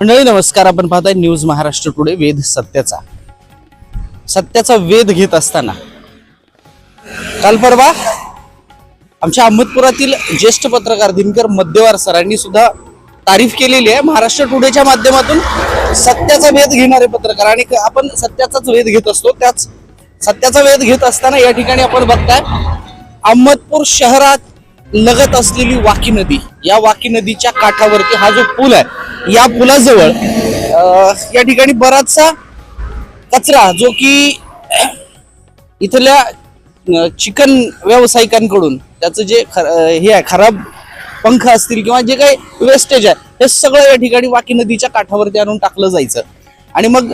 मंडळी नमस्कार. आपण पाहताय न्यूज महाराष्ट्र टुडे वेध सत्याचा. सत्याचा वेध घेत असताना. काल परवा आमच्या अहमदपुरातील ज्येष्ठ पत्रकार दिनकर मध्यवार सरांनी सुद्धा तारीफ केलेली आहे. महाराष्ट्र टुडेच्या माध्यमातून सत्याचा वेध घेणारे पत्रकार आणि आपण सत्याचाच वेध घेत असतो. त्याच सत्याचा वेध घेत असताना या ठिकाणी आपण बघताय अहमदपूर शहरात लगत असलेली वाकी नदी. या वाकी नदीच्या काठावरती हा जो पूल आहे या पुलाजवळ या ठिकाणी बराचसा कचरा जो की इथल्या चिकन व्यावसायिकांकडून त्याचं जे ख- हे आहे खराब पंख असतील किंवा जे काही वेस्टेज आहे हे सगळं या ठिकाणी वाकी नदीच्या काठावरती आणून टाकलं जायचं. आणि मग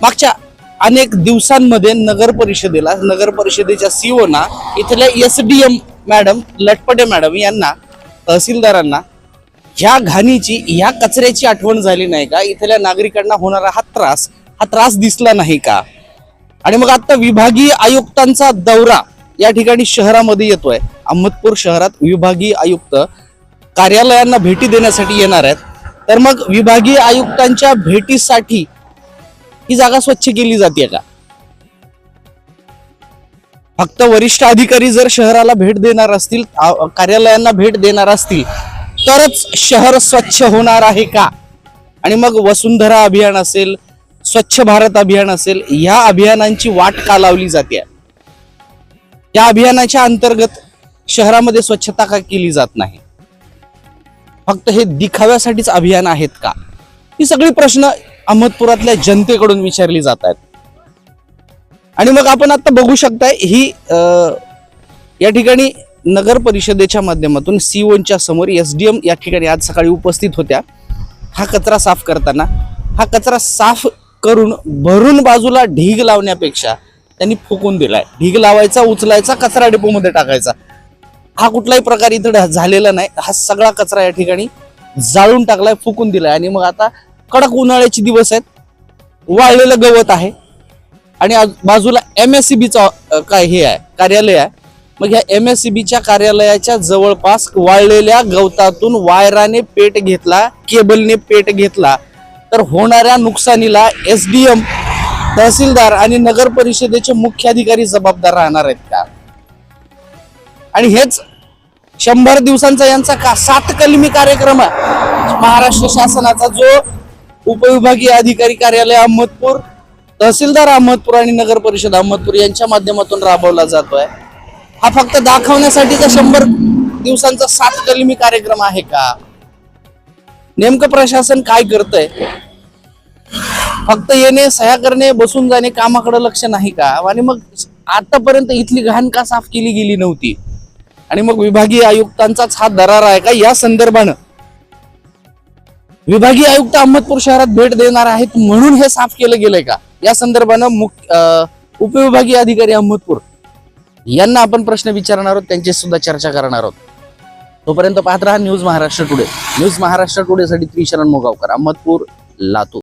मागच्या अनेक दिवसांमध्ये नगर परिषदेला नगर परिषदेच्या सीओना इथल्या S D M madam Latpate madam यांना तहसीलदारांना ह्या घाणीची ह्या कचऱ्याची आठवण झाली नाही का? इथल्या नागरिकांना होणारा हा त्रास हा त्रास दिसला नाही का? आणि मग आता विभागीय आयुक्तांचा दौरा या ठिकाणी शहरामध्ये येतोय. अहमदपूर शहरात विभागीय आयुक्त कार्यालयांना भेटी देण्यासाठी येणार आहेत. तर मग विभागीय आयुक्तांच्या भेटीसाठी ही जागा स्वच्छ केली जाते का? फक्त वरिष्ठ अधिकारी जर शहराला भेट देणार असतील कार्यालयांना भेट देणार असतील तरच शहर स्वच्छ होणार आहे का? आणि मग वसुंधरा अभियान असेल स्वच्छ भारत अभियान असेल ह्या अभियानांची वाट का लावली जाते? या अभियानाच्या अंतर्गत शहरामध्ये स्वच्छता का केली जात नाही? फक्त हे दिखाव्यासाठीच अभियान आहेत का? ही सगळी प्रश्न अहमदपुरातल्या जनतेकडून विचारली जात आहेत. आणि मग आपण आता बघू शकताय ही अं, या ठिकाणी नगर परिषदेच्या माध्यमातून सी ओनच्या समोर एस डी एम या ठिकाणी आज सकाळी उपस्थित होत्या. हा कचरा साफ करताना हा कचरा साफ करून भरून बाजूला ढीग लावण्यापेक्षा त्यांनी फुकून दिलाय. ढीग लावायचा उचलायचा कचरा डेपोमध्ये टाकायचा. हा कुठलाही प्रकार इथं झालेला नाही. हा सगळा कचरा या ठिकाणी जाळून टाकलाय फुकून दिलाय. आणि मग आता कडक उन्हाळ्याचे दिवस आहेत. वाळलेलं गवत आहे. आणि बाजूला एम एस सी बीचा काय हे आहे कार्यालय आहे. मग ह्या एम एस सी बीच्या कार्यालयाच्या जवळपास वाळलेल्या गवतातून वायराने पेट घेतला केबलने पेट घेतला. तर होणाऱ्या नुकसानीला एस डी एम तहसीलदार आणि नगर परिषदेचे मुख्याधिकारी जबाबदार राहणार आहेत का? आणि हेच शंभर दिवसांचा यांचा का सात कलमी कार्यक्रम आहे? महाराष्ट्र शासनाचा जो उपविभागीय अधिकारी कार्यालय अहमदपूर तहसीलदार अहमदपूर आणि नगर परिषद अहमदपूर यांच्या माध्यमातून राबवला जातोय. हा फक्त दाखवण्यासाठीचा शंभर दिवसांचा सात कलमी कार्यक्रम आहे का? नेमकं प्रशासन काय करतंय? फक्त येणे सह्या करणे बसून जाणे कामाकडे लक्ष नाही का? आणि मग आतापर्यंत इथली घाण का साफ केली गेली नव्हती? आणि मग विभागीय आयुक्तांचाच हा दरार आहे का? या संदर्भानं विभागीय आयुक्त अहमदपूर शहरात भेट देणार आहेत म्हणून हे साफ केलं गेलंय का? या संदर्भानं मुख्य उपविभागीय अधिकारी अहमदपूर यांना आपण प्रश्न विचारणार आहोत त्यांची सुद्धा चर्चा करणार आहोत. तोपर्यंत पाहत राहा news Maharashtra today. News Maharashtra टुडेसाठी Trisharan Mogavkar Ahmadpur Latur.